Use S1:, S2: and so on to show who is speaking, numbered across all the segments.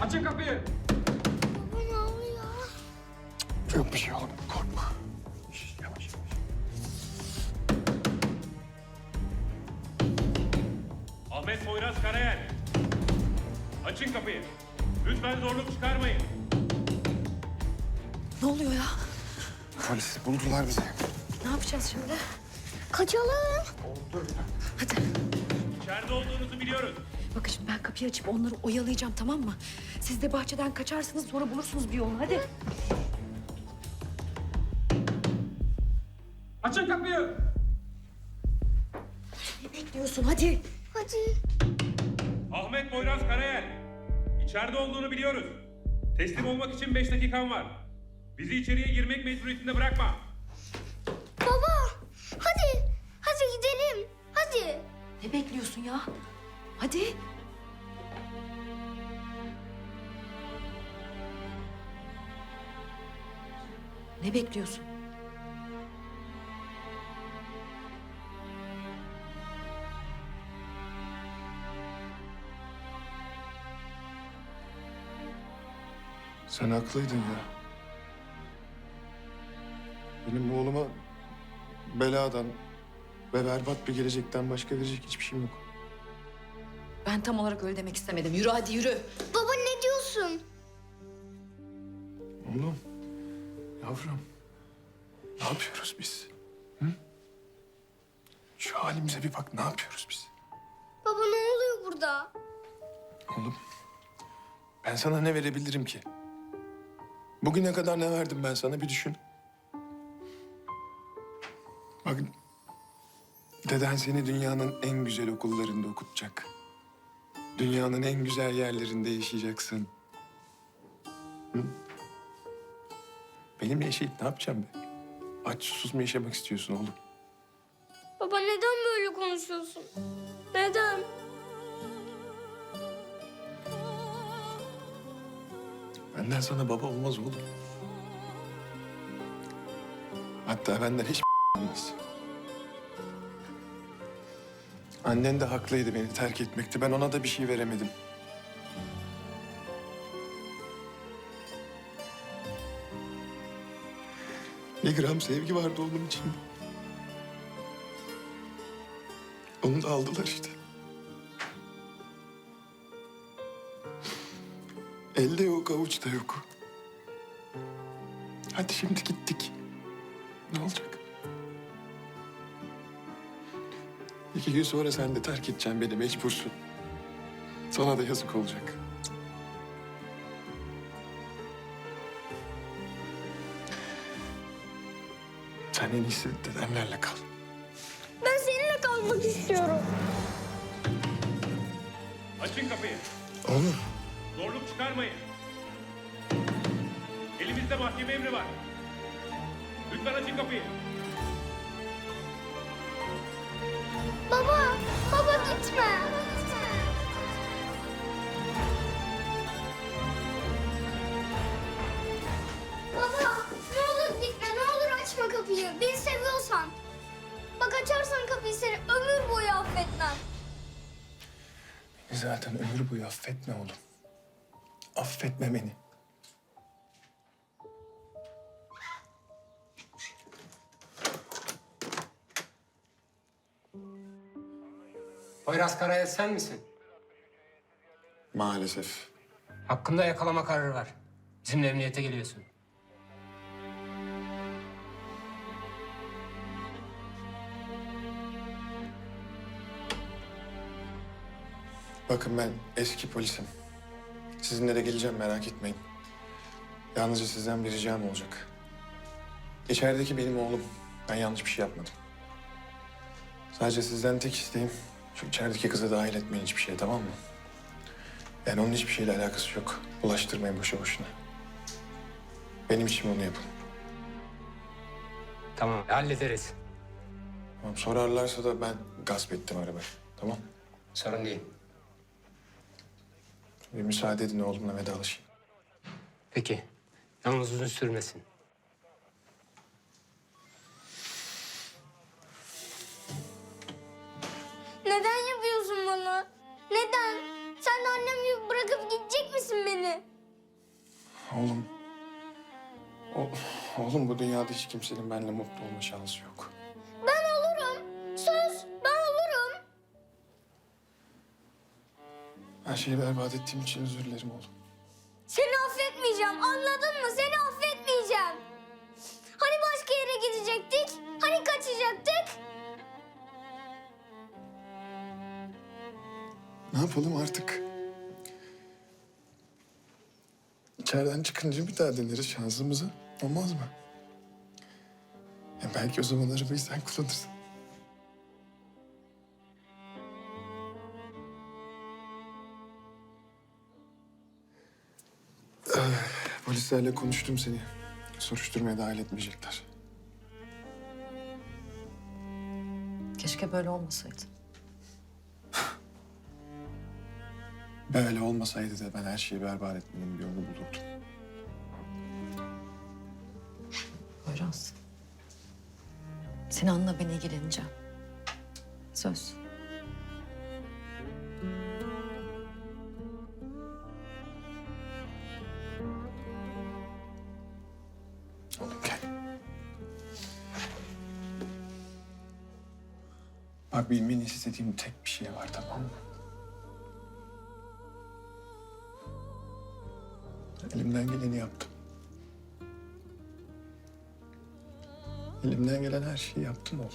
S1: Açın kapıyı.
S2: Baba ne oluyor?
S3: Yok bir şey oğlum korkma. Şş, Yavaş yavaş.
S4: Ahmet Poyraz Karayel. Açın kapıyı. Lütfen zorluk çıkarmayın.
S5: Ne oluyor ya?
S3: Polis buldular bizi.
S5: Ne yapacağız şimdi?
S2: Kaçalım.
S5: Hadi.
S4: İçeride olduğunuzu biliyoruz.
S5: Bakın şimdi ben kapıyı açıp onları oyalayacağım tamam mı? Siz de bahçeden kaçarsınız sonra bulursunuz bir yolunu hadi.
S1: Açın kapıyı.
S5: Ne bekliyorsun hadi.
S2: Hadi.
S4: Ahmet Poyraz Karayel. İçeride olduğunu biliyoruz. Teslim olmak için beş dakikan var. Bizi içeriye girmek mecburiyetinde bırakma.
S2: Baba. Hadi. Hadi gidelim. Hadi.
S5: Ne bekliyorsun ya? Hadi. Ne bekliyorsun?
S3: Sen haklıydın ya. Benim oğluma beladan ve berbat bir gelecekten başka verecek hiçbir şeyim yok.
S5: Ben tam olarak öyle demek istemedim. Yürü hadi yürü.
S2: Baba ne diyorsun?
S3: Oğlum, yavrum. Ne yapıyoruz biz? Hı? Şu halimize bir bak, ne yapıyoruz biz?
S2: Baba ne oluyor burada?
S3: Oğlum, ben sana ne verebilirim ki? Bugüne kadar ne verdim ben sana bir düşün. Bak, deden seni dünyanın en güzel okullarında okutacak. Dünyanın en güzel yerlerinde yaşayacaksın. Hı? Benimle yaşayıp ne yapacağım ben? Aç susuz mu yaşamak istiyorsun oğlum?
S2: Baba neden böyle konuşuyorsun? Neden?
S3: Benden sana baba olmaz oğlum. Hatta benden hiç olmaz. Annen de haklıydı beni terk etmekte. Ben ona da bir şey veremedim. Bir gram sevgi vardı onun içinde. Onu da aldılar işte. Elde yok, avuçta yok. Hadi şimdi gittik. Ne olacak? İki gün sonra sen de terk edeceksin beni, mecbursun. Sana da yazık olacak. Sen en iyisi dedemlerle kal.
S2: Ben seninle kalmak istiyorum.
S4: Açın kapıyı.
S3: Oğlum.
S4: Zorluk çıkarmayın. Elimizde mahkeme emri var. Lütfen açın kapıyı.
S2: Baba. Baba gitme. Açarsan kapıyı seni ömür boyu affetmem.
S3: Beni zaten ömür boyu affetme oğlum. Affetme beni.
S6: Poyraz Karayel sen misin?
S3: Maalesef.
S6: Hakkında yakalama kararı var. Bizimle emniyete geliyorsun.
S3: Bakın ben eski polisim. Sizinle de geleceğim merak etmeyin. Yalnızca sizden bir ricam olacak. İçerideki benim oğlum. Ben yanlış bir şey yapmadım. Sadece sizden tek isteğim şu içerideki kızı dahil etmeyin hiçbir şeye tamam mı? Yani onun hiçbir şeyle alakası yok. Bulaştırmayın boşu boşuna. Benim için onu yapın.
S6: Tamam hallederiz.
S3: Tamam, sorarlarsa da ben gasp ettim arabayı. Tamam.
S6: Sorun değil.
S3: Bir müsaade edin oğlumla vedalaşayım.
S6: Peki. Yalnız uzun sürmesin.
S2: Neden yapıyorsun bana? Neden? Sen de annem gibi bırakıp gidecek misin beni?
S3: Oğlum... o- oğlum bu dünyada hiç kimsenin benimle mutlu olma şansı yok. Her şeyi berbat ettiğim için özür dilerim oğlum.
S2: Seni affetmeyeceğim anladın mı? Seni affetmeyeceğim. Hani başka yere gidecektik? Hani kaçacaktık?
S3: Ne yapalım artık? İçeriden çıkınca bir daha deneriz şansımızı. Olmaz mı? Ya belki o zaman arabayı sen kullanırsın. Polislerle konuştum seni. Soruşturmaya dahil etmeyecekler.
S5: Keşke böyle olmasaydı.
S3: Böyle olmasaydı da ben her şeyi berbat etmenin bir yolunu bulurdum.
S5: Poyraz. Sinan'la ben ilgileneceğim. Söz.
S3: Bak bilmeni istediğim tek bir şey var tamam mı? Elimden geleni yaptım. Elimden gelen her şeyi yaptım oğlum.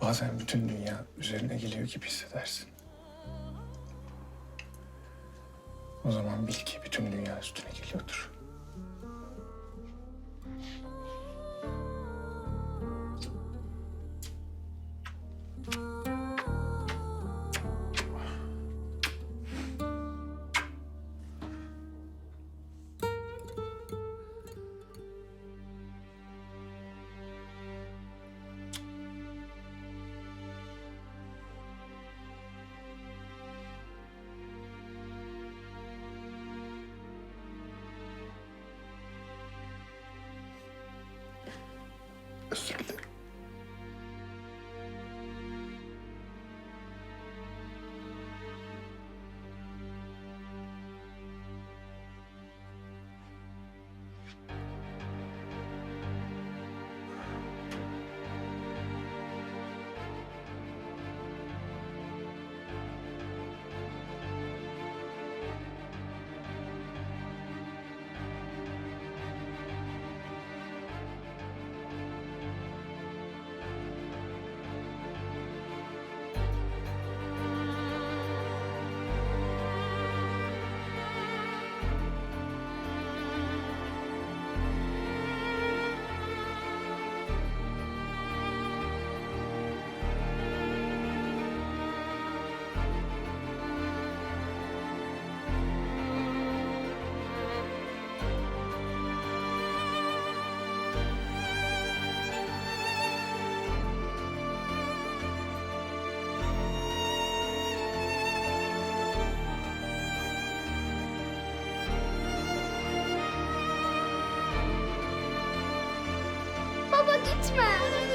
S3: Bazen bütün dünya üzerine geliyor gibi hissedersin. O zaman bil ki bütün dünya üstüne geliyordur. Thank
S2: you. Gitme.